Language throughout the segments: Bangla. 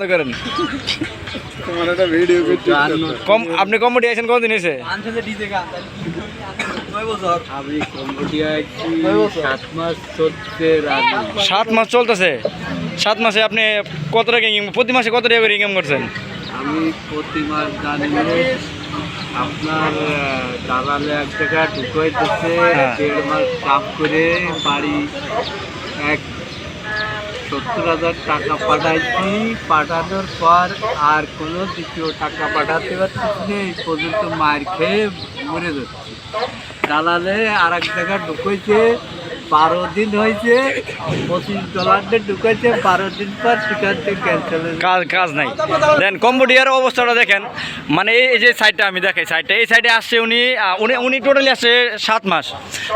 আপনি করেন? তোমার একটা ভিডিও কম আপনি কমেডি আছেন দিন এসে সাত মাস চলতেছে। সাত মাসে আপনি কত টাকা ইনকাম প্রতি মাসে কত টাকা করে ইনকাম করছেন? আমি প্রতি মাস জানি আপনার দালালে এক টাকা ঢুকাইতেছে হ্যাঁ। দেড় মাস কাপ করে বাড়ি এক সত্তর হাজার টাকা পাঠাইছি। পাঠানোর পর আর কোনো দ্বিতীয় টাকা পাঠাতে পারছি না, এই পর্যন্ত মার খেয়ে মরে যাচ্ছি। দালালে আর এক জায়গায় ঢুকাইছে বারো দিন হয়েছে, পঁচিশ ডলার দিয়ে ঢুকাইছে বারো দিন পর সেখান ক্যান্সেল কাজ কাজ নাই। দেন কম্বোডিয়ার অবস্থাটা দেখেন। মানে এই যে সাইডটা আমি দেখাই সাইডটা এই সাইডে আসছে উনি উনি উনি টোটালি আসছে সাত মাস।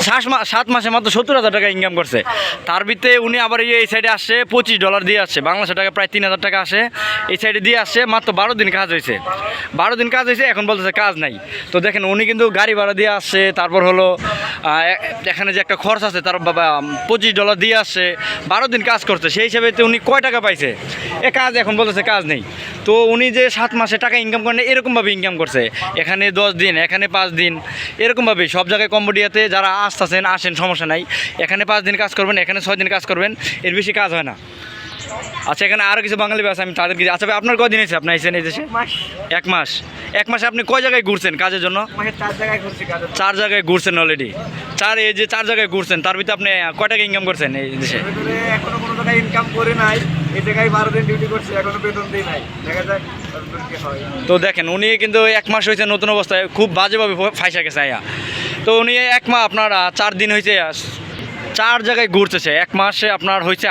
সাত মাস সাত মাসে মাত্র সত্তর হাজার টাকা ইনকাম করছে। তার ভিতরে উনি আবার এই- সাইডে আসছে, পঁচিশ ডলার দিয়ে আসছে। বাংলাদেশের টাকা প্রায় তিন হাজার টাকা আসে। এই সাইডে দিয়ে আসছে মাত্র বারো দিন কাজ হয়েছে। বারো দিন কাজ হয়েছে, এখন বলতেছে কাজ নাই। তো দেখেন উনি কিন্তু গাড়ি ভাড়া দিয়ে আসছে, তারপর হলো এখানে যে একটা খরচ আছে, তার পঁচিশ ডলার দিয়ে আসছে বারো দিন কাজ করছে সেই হিসাবে তো উনি কয় টাকা পাইছে? এ কাজ এখন বলতেছে কাজ নেই। তো উনি যে সাত মাসে টাকা ইনকাম করেন এরকমভাবে ইনকাম করছে। এখানে দশ দিন এখানে পাঁচ দিন এরকমভাবে সব জায়গায় কম্বোডিয়াতে যারা আসতেছেন আসেন সমস্যা নাই। এখানে পাঁচ দিন কাজ করবেন এখানে ছয় দিন কাজ করবেন এর বেশি কাজ হয় না। আচ্ছা এখানে আরও কিছু বাঙালি আছে আমি তাদেরকে আচ্ছা ভাই, আপনার কদিন এসে আপনার এসেছেন এই দেশে? এক মাস। এক মাসে। আপনি কয় জায়গায় ঘুরছেন কাজের জন্য? কাজ চার জায়গায় ঘুরছেন অলরেডি চার এই যে চার জায়গায় ঘুরছেন তার ভিতরে আপনি কয় টাকা ইনকাম করছেন এই দেশে? এখনও কোনো টাকা ইনকাম করে নাই এই জায়গায় বারো দিন ডিউটি করছি এখনও বেতন দিই নাই। দেখা যাক হয়। তো দেখেন উনি কিন্তু এক মাস হয়েছে নতুন অবস্থায় খুব বাজেভাবে ফাইসা গেছে আয়া। তো উনি এক মাস আপনার চার দিন হয়েছে চার জায়গায় ঘুরতেছে। এক মাসে আপনার হয়েছে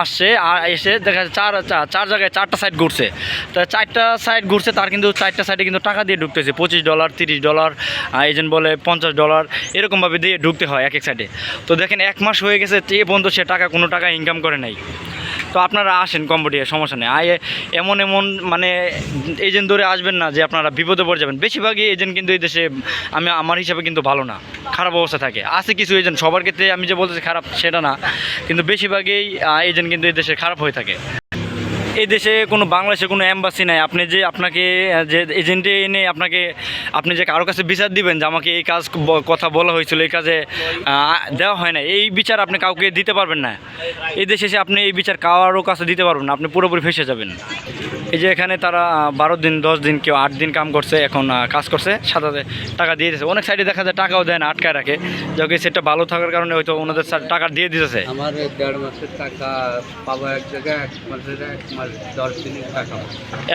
আসছে, আর এসে দেখা যাচ্ছে চার চার জায়গায় চারটা সাইড ঘুরছে। তা চারটা সাইড ঘুরছে, তার কিন্তু চারটা সাইডে কিন্তু টাকা দিয়ে ঢুকতেছে। পঁচিশ ডলার তিরিশ ডলার এজেন্ট বলে পঞ্চাশ ডলার এরকমভাবে দিয়ে ঢুকতে হয় এক এক সাইডে তো দেখেন এক মাস হয়ে গেছে, এ পর্যন্ত সে টাকা, কোনো টাকা ইনকাম করে নাই। তো আপনারা আসেন কম্বোডিয়া, সমস্যা নেই। আয় এমন এমন মানে এজেন্ট ধরে আসবেন না যে আপনারা বিপদে পড়ে যাবেন। বেশিরভাগই এজেন্ট কিন্তু এই দেশে, আমি, আমার হিসাবে কিন্তু ভালো না। খারাপ অবস্থা থাকে। আছে কিছু এজেন্ট সবার ক্ষেত্রে আমি যে বলতেছি, খারাপ সেটা না। কিন্তু বেশিরভাগই এজেন্ট কিন্তু এই দেশে খারাপ হয়ে থাকে। এই দেশে কোনো বাংলাদেশে কোনো অ্যাম্বাসি নাই। আপনি যে আপনাকে যে এজেন্টে এনে আপনাকে, আপনি যে কারও কাছে বিচার দিবেন যে আমাকে এই কাজ কথা বলা হয়েছিল, এই কাজে দেওয়া হয় না। এই বিচার আপনি কাউকে দিতে পারবেন না। এই দেশে এসে আপনি এই বিচার কারও কাছে দিতে পারবেন না। আপনি পুরোপুরি ফেসে যাবেন। এই যে এখানে তারা বারো দিন দশ দিন কেউ আট দিন কাম করছে এখন কাজ করছে সাথে টাকা দিয়ে দিতেছে। অনেক সাইডে দেখা যায় টাকাও দেয় না আটকায় রাখে। যাকে সেটা ভালো থাকার কারণে হয়তো ওনাদের টাকা দিয়ে দিতেছে। আমার দেড় মাসের টাকা পাবো এক জায়গায় এক মাসের এক মাস দশ দিনের টাকা।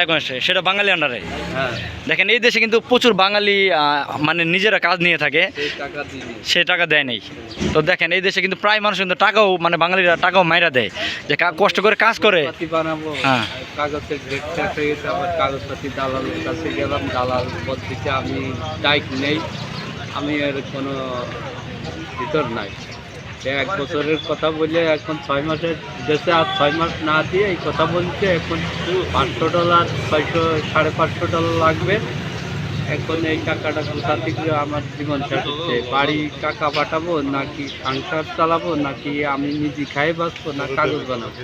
এক মাসে সেটা বাঙালি আন্ডারে হ্যাঁ। দেখেন এই দেশে কিন্তু প্রচুর বাঙালি মানে নিজেরা কাজ নিয়ে থাকে। সে টাকা দেয় নেই। তো দেখেন এই দেশে কিন্তু প্রায় মানুষ কিন্তু টাকাও মানে বাঙালিরা টাকাও মাইরা দেয়। যে কষ্ট করে কাজ করে। হ্যাঁ। শেষ হয়ে গেছে আবার কাগজপাতি দালালের কাছে গেলাম। দালাল বলতেছে আমি ডাইক নেই আমি এর কোনো ভিতর নাই। এক বছরের কথা বলে এখন ছয় মাসের দেশে আর ছয় মাস না দিয়ে এই কথা বলছে এখন পাঁচশো ডলার ছয়শো সাড়ে পাঁচশো ডলার লাগবে। এখন এই টাকাটা কোথা থেকে আমার জীবন শেষ হচ্ছে বাড়ি টাকা পাঠাবো নাকি সংসার চালাবো নাকি আমি নিজে খাই বাঁচবো না কাগজ বানাবো?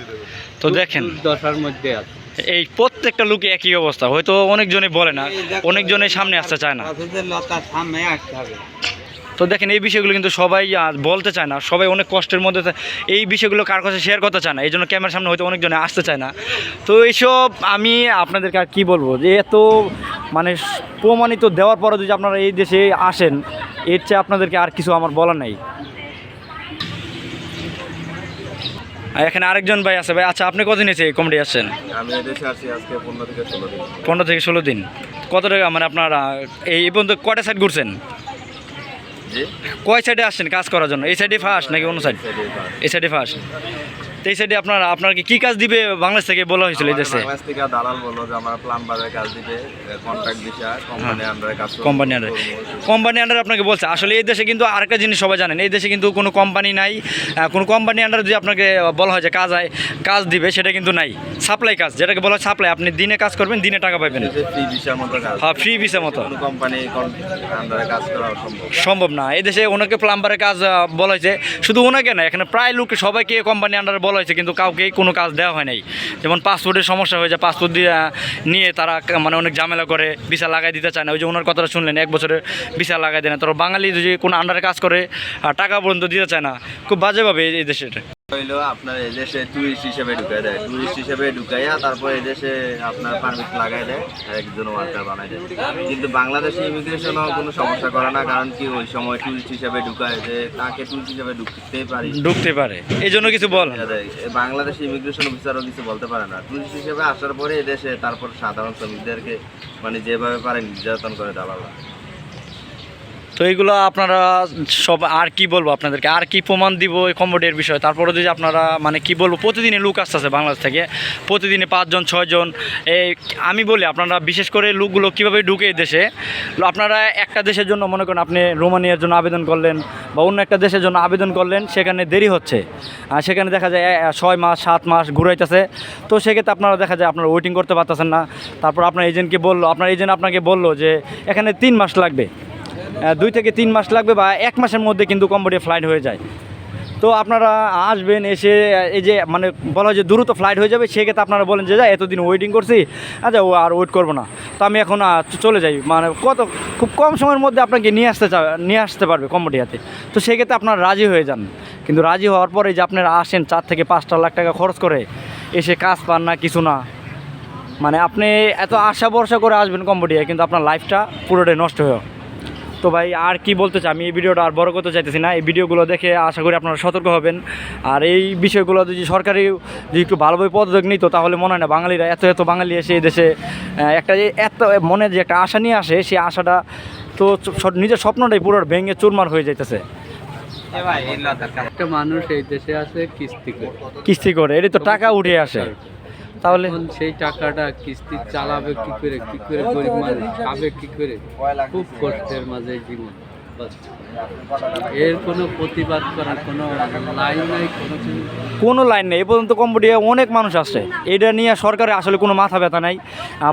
তো দেখেন দশার মধ্যে আছে। এই প্রত্যেকটা লোকে একই অবস্থা। হয়তো অনেকজনে বলে না অনেকজনে সামনে আসতে চায় না। তো দেখেন, এই বিষয়গুলো কিন্তু সবাই বলতে চায় না। সবাই অনেক কষ্টের মধ্যে এই বিষয়গুলো কার কাছে শেয়ার করতে চায় না। এই জন্য ক্যামেরার সামনে হয়তো অনেকজনে আসতে চায় না। তো এইসব আমি আপনাদেরকে আর কী বলব যে, এত মানে প্রমাণিত দেওয়ার পরে যদি আপনারা এই দেশে আসেন, এর চেয়ে আপনাদেরকে আর কিছু আমার বলার নাই আর এখানে আরেকজন ভাই আছে। ভাই আচ্ছা আপনি কদিন এসে কমেডি আসছেন? আমি এদেশে আসি আজকে পনেরো থেকে ষোলো দিন। পনেরো থেকে ষোলো দিন। কত টাকা মানে আপনারা এই পর্যন্ত কয়টা সাইড ঘুরছেন? কয় সাইডে আসছেন কাজ করার জন্য? এই সাইডে ফার্স্ট নাকি অন্য সাইড এই সাইডে ফার্স্ট তো এই সাইডে আপনার আপনার কি কাজ দিবে বাংলাদেশ থেকে বলা হয়েছিল এই দেশে? বাংলাদেশ থেকে দালাল বলল যে আমার প্লাম্বারের কাজ দিবে কন্ট্রাক্ট কোম্পানি আন্ডারে কাজ কোম্পানি আন্ডারে কোম্পানি আন্ডারে আপনাকে বলছে আসলে এই দেশে কিন্তু আরেকটা জিনিস সবাই জানেন এই দেশে কিন্তু কোনো কোম্পানি নাই কোনো কোম্পানি আন্ডারে যদি আপনাকে বলা হয় যে কাজ হয় কাজ দিবে সেটা কিন্তু নাই। সাপ্লাই কাজ যেটাকে বলা হয় সাপ্লাই আপনি দিনে কাজ করবেন দিনে টাকা পাবেন হ্যাঁ ফ্রি ভিসা মতো। কোম্পানি কাজ করা সম্ভব না। এই দেশে ওনাকে প্লাম্বারের কাজ বলা হয়েছে শুধু ওনাকে না এখানে প্রায় লোক সবাইকে কোম্পানি আন্ডারে বলা বলা হয়েছে, কিন্তু কাউকেই কোনো কাজ দেওয়া হয় নাই। যেমন পাসপোর্টের সমস্যা হয়ে যায় পাসপোর্ট দিয়ে নিয়ে তারা মানে অনেক ঝামেলা করে, ভিসা লাগাই দিতে চায় না। ওই যে ওনার কথাটা শুনলেন, এক বছরে ভিসা লাগাই দেয় না। তারপর বাঙালি যদি কোনো আন্ডারে কাজ করে টাকা পর্যন্ত দিতে চায় না, খুব বাজেভাবে এই দেশের। হইল আপনার এই দেশে টুরিস্ট হিসেবে ঢুকাই দেয়। টুরিস্ট হিসেবে ঢুকাইয়া তারপর এই দেশে আপনার পারমিট লাগাই দেয় একজন ওয়ার্কার বানাই দেয়। কিন্তু বাংলাদেশে ইমিগ্রেশনও কোনো সমস্যা করে না কারণ কি ওই সময় টুরিস্ট হিসেবে ঢুকায় যে তাকে টুরিস্ট হিসেবে ঢুকতেই পারি? ঢুকতে পারে। এই জন্য কিছু বল। বাংলাদেশে ইমিগ্রেশন অফিসারও কিছু বলতে পারে না। টুরিস্ট হিসেবে আসার পরে এদেশে তারপর সাধারণ শ্রমিকদেরকে মানে যেভাবে পারে নির্যাতন করে দালালরা। তো এইগুলো আপনারা সব আর কি বলব আপনাদেরকে? আর কি প্রমাণ দিব এই কম্বোডের বিষয়ে? তারপরে যদি আপনারা মানে কি বলব, প্রতিদিনই লোক আসতেছে বাংলাদেশ থেকে। প্রতিদিনে পাঁচজন, ছয়জন। এই আমি বলি, আপনারা বিশেষ করে লোকগুলো কীভাবে ঢুকে দেশে? আপনারা একটা দেশের জন্য মনে করেন আপনি রোমানিয়ার জন্য আবেদন করলেন বা অন্য একটা দেশের জন্য আবেদন করলেন, সেখানে দেরি হচ্ছে। আর সেখানে দেখা যায় ছয় মাস, সাত মাস ঘুরাইতেছে। তো সেক্ষেত্রে আপনারা দেখা যায় আপনারা ওয়েটিং করতে পারতেছেন না। তারপর আপনার এজেন্টকে বলল, আপনার এজেন্ট আপনাকে বলল যে, এখানে তিন মাস লাগবে। দুই থেকে তিন মাস লাগবে বা এক মাসের মধ্যে কিন্তু কম্বোডিয়া ফ্লাইট হয়ে যায়। তো আপনারা আসবেন, এসে, এই যে মানে বলা হয় যে দ্রুত ফ্লাইট হয়ে যাবে, সেক্ষেত্রে আপনারা বলেন যে, যা, এতদিন ওয়েটিং করছি আচ্ছা ও আর ওয়েট করব না। তো আমি এখন চলে যাই। মানে কত, খুব কম সময়ের মধ্যে আপনাকে নিয়ে আসতে চা, নিয়ে আসতে পারবে কম্বোডিয়াতে তো সেক্ষেত্রে আপনারা রাজি হয়ে যান। কিন্তু রাজি হওয়ার পরে যে আপনারা আসেন চার থেকে পাঁচটা লাখ টাকা খরচ করে, এসে কাজ পান না, কিছু না মানে আপনি এত আশা ভরসা করে আসবেন কম্বোডিয়ায় কিন্তু আপনার লাইফটা পুরোটাই নষ্ট হয়ে তো ভাই আর কি বলতে চাই? আমি এই ভিডিওটা আর বড় করতে চাইতেছি না। এই ভিডিওগুলো দেখে আশা করি আপনারা সতর্ক হবেন। আর এই বিষয়গুলো যদি সরকারি যদি একটু ভালোভাবে পদক্ষেপ নিত তাহলে মনে হয় না বাঙালিরা এত এত বাঙালি এসে এই দেশে একটা যে এত মনে যে একটা আশা নিয়ে আসে সেই আশাটা তো নিজের স্বপ্নটাই পুরো ভেঙে চুরমার হয়ে যাইতেছে। একটা মানুষ এই দেশে আছে কিস্তি করে। কিস্তি করে এটি তো টাকা উঠে আসে। তাহলে? সেই টাকাটা কিস্তি চালাবে কি করে? কি করে গরিব মানুষ খাবে কি করে? খুব কষ্টের মাঝে জীবন। এর কোনো প্রতিবাদ করার কোনো লাইন নাই কোনো কোনো লাইন নেই। এ পর্যন্ত কম্বোডিয়া অনেক মানুষ আসছে। এটা নিয়ে সরকারের আসলে কোনো মাথা ব্যথা নাই।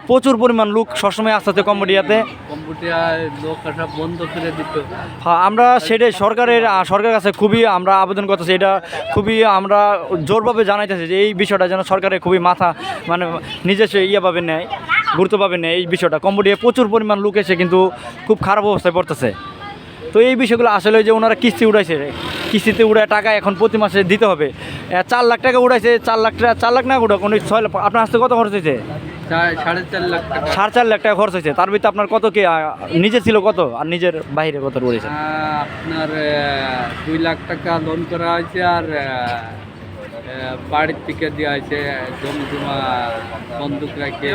প্রচুর পরিমাণ লোক সবসময় আসতেছে কম্বোডিয়াতে। কম্পিউটার লোক আসা বন্ধ করে দিত। হ্যাঁ আমরা সেটাই সরকারের সরকারের কাছে খুবই আমরা আবেদন করতেছি। এটা খুবই আমরা জোরভাবে জানাইতেছি যে এই বিষয়টা যেন সরকারের খুবই মাথা মানে নিজস্ব ইয়ে পাবে নেয় গুরুত্বভাবে নেয় এই বিষয়টা। কম্বোডিয়া প্রচুর পরিমাণ লোক এসে কিন্তু খুব খারাপ অবস্থায় পড়তেছে। তো এই বিষয়গুলো আসলে যে ওনারা কিস্তি উড়াইছে কিস্তিতে উড়ায় টাকা এখন প্রতি মাসে দিতে হবে। চার লাখ টাকা উড়াইছে চার লাখ টাকা চার লাখ না উঠা কোনো ছয় লাখ আপনার আসতে কত খরচ হয়েছে? চার- সাড়ে চার লাখ টাকা। সাড়ে চার লাখ টাকা খরচ হয়েছে। তার ভিতরে আপনার কত কি নিজে ছিল কত? আর নিজের বাইরে কত উড়েছে? আপনার দুই লাখ টাকা লোন করা হয়েছে আর বাড়ির থেকে দেওয়া হয়েছে জমি জমা বন্দুক রাখে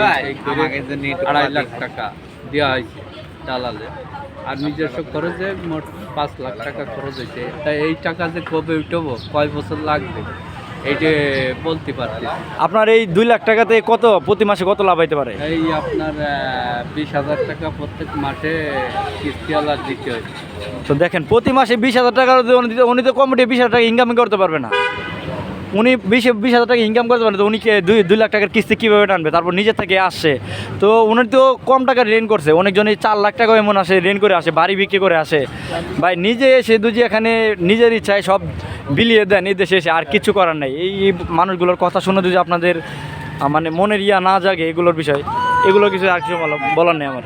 আড়াই লাখ টাকা দেওয়া হয়েছে। দালালে। আর নিজস্ব খরচে মোট পাঁচ লাখ টাকা খরচ হয়েছে তাই এই টাকা যে কবে উঠবো কয় বছর লাগবে? এইটা বলতে পারছি আপনার এই দুই লাখ টাকাতে কত প্রতি মাসে কত লাভ হইতে পারে? এই আপনার বিশ হাজার টাকা প্রত্যেক মাসে কিস্তিওয়ালা দিতে হয়। তো দেখেন প্রতি মাসে বিশ হাজার টাকা উনি উনি তো কমিটি বিশ হাজার টাকা ইনকাম করতে পারবে না। উনি বিশ বিশ হাজার টাকা ইনকাম করতে পারবে না তো উনি দুই দুই লাখ টাকার কিস্তি কীভাবে টানবে? তারপর নিজের থেকে আসছে। তো উনি তো কম টাকা রেন করছে। অনেকজনই চার লাখ টাকা এমন আসে রেন করে আসে বাড়ি বিক্রি করে আসে। ভাই নিজে এসে দুজি এখানে নিজের ইচ্ছায় সব বিলিয়ে দেন এই দেশে এসে আর কিছু করার নাই। এই মানুষগুলোর কথা শুনে যদি আপনাদের মানে মনের ইয়া না জাগে এগুলোর বিষয়। এগুলো কিছু আর কিছু বলার নেই আমার।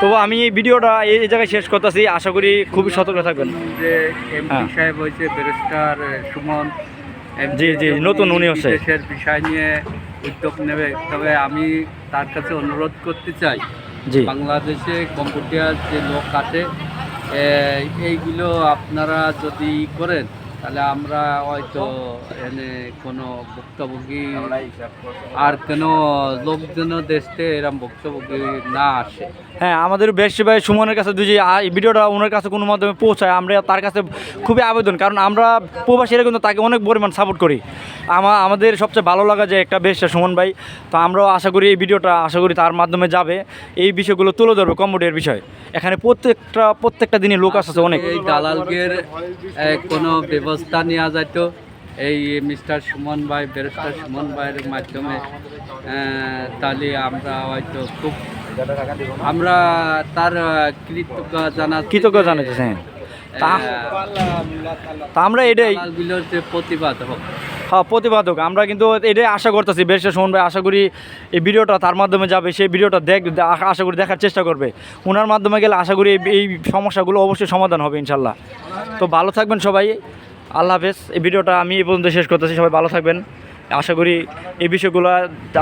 তবু আমি এই ভিডিওটা এই জায়গায় শেষ করতেছি। আশা করি খুবই সতর্ক থাকবেন। যে এমপি হ্যাঁ। সাহেব হয়েছে ব্যারিস্টার সুমন জি, জি, নতুন উনি হচ্ছে। দেশের বিষয় নিয়ে উদ্যোগ নেবে তবে আমি তার কাছে অনুরোধ করতে চাই জি বাংলাদেশে কম্পিউটার যে লোক আছে এইগুলো আপনারা যদি করেন তাহলে আমরা হয়তো এনে কোনো ভুক্তভোগী। আর কোনো লোকজন দেশে এরম ভুক্তভোগী না আসে? হ্যাঁ আমাদের বেশ ভাই সুমনের কাছে যদি এই ভিডিওটা ওনার কাছে কোনো মাধ্যমে পৌঁছায় আমরা তার কাছে খুবই আবেদন। কারণ আমরা প্রবাসীরা কিন্তু তাকে অনেক পরিমাণ সাপোর্ট করি। আমা আমাদের সবচেয়ে ভালো লাগা যে একটা বেশ সুমন ভাই। তো আমরাও আশা করি এই ভিডিওটা আশা করি তার মাধ্যমে যাবে। এই বিষয়গুলো তুলে ধরবে কম্বোডিয়ার বিষয়। এখানে প্রত্যেকটা প্রত্যেকটা দিনই লোক আসছে অনেক। এই দালালদের এ, কোনো ব্যবস্থা নেওয়া যেত এই মিস্টার সুমন ভাই ব্যারিস্টার সুমন ভাইয়ের মাধ্যমে তাহলে আমরা হয়তো খুব আমরা তার কৃতজ্ঞ জানা কৃতজ্ঞ জানাইতেছে হ্যাঁ। তা তা আমরা এটাই যে প্রতিবাদ হোক। হ্যাঁ প্রতিবাদক আমরা কিন্তু এটাই আশা করতেছি বেশি ভাই আশা করি এই ভিডিওটা তার মাধ্যমে যাবে সেই ভিডিওটা দেখ আশা করি দেখার চেষ্টা করবে। ওনার মাধ্যমে গেলে আশা করি এই সমস্যাগুলো অবশ্যই সমাধান হবে ইনশাল্লাহ। তো ভালো থাকবেন সবাই। আল্লাহ হাফেজ, এই ভিডিওটা আমি এই পর্যন্ত শেষ করতেছি, সবাই ভালো থাকবেন। আশা করি এই বিষয়গুলো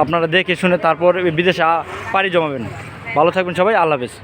আপনারা দেখে শুনে তারপর বিদেশে পাড়ি জমাবেন। ভালো থাকবেন সবাই, আল্লাহ হাফেজ।